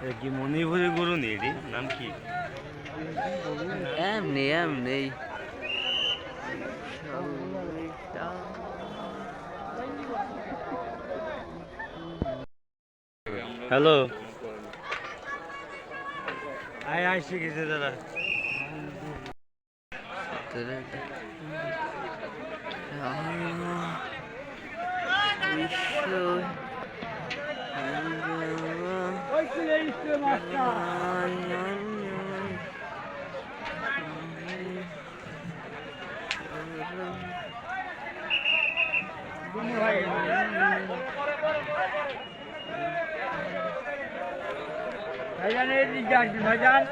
বছরের গরু নেই রে নাম কি এমনি এমনি হ্যালো আয় আয় শিখেছে দাদা Buraya istiyorum hatta. Hacan ne diyeceksin hacan?